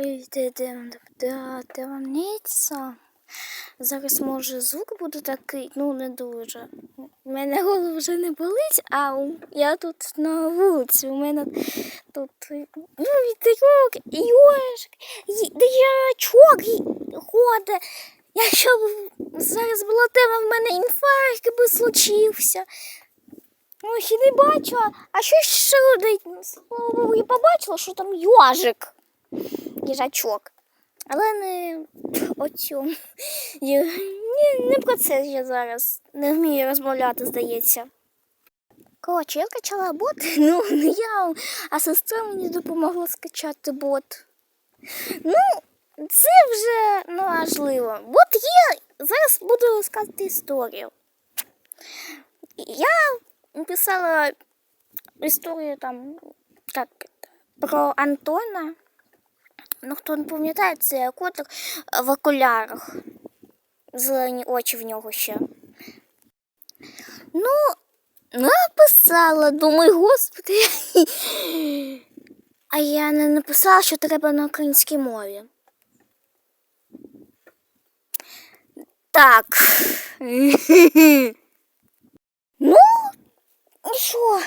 Йде темниця. Зараз може звук буде такий, ну не дуже. У мене голова вже не болить, а я тут на вулиці. У мене тут ну, вітерок, йошик, дичачок ходить. Якщо зараз була тема, в мене інфаркт би случився. Ох, і не бачила, а що ще родить? Я побачила, що там йожик, їжачок. Але не о цьому. Я- не про це я зараз не вмію розмовляти, здається. Коротше, я качала бот, ну не я, а сестра мені допомогла скачати бот. Ну, це вже неважливо. Бот є, зараз буду розказувати історію. Я писала історію там як, про Антона. Ну, хто не пам'ятає, це котик в окулярах. Зелені очі в нього ще. Ну, написала, думаю, господи. А я не написала, що треба на українській мові. Так. Ну, і що?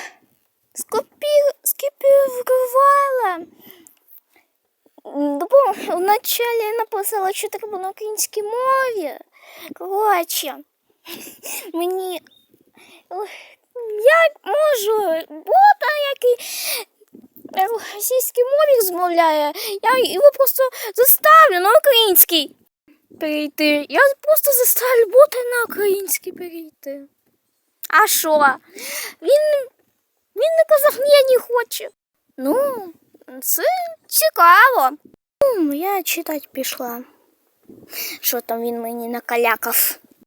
Скопі... Скопірувала. Бо вначалі написала, що треба на українській мові. Коротше, мені я можу бота, який на російській мові розмовляє, я його просто заставлю на український перейти. Я просто заставлю бота на український перейти. А що? Він, він не казав, ні, не хочу. Ну, це цікаво. Я читати пішла. Що там він мені накалякав.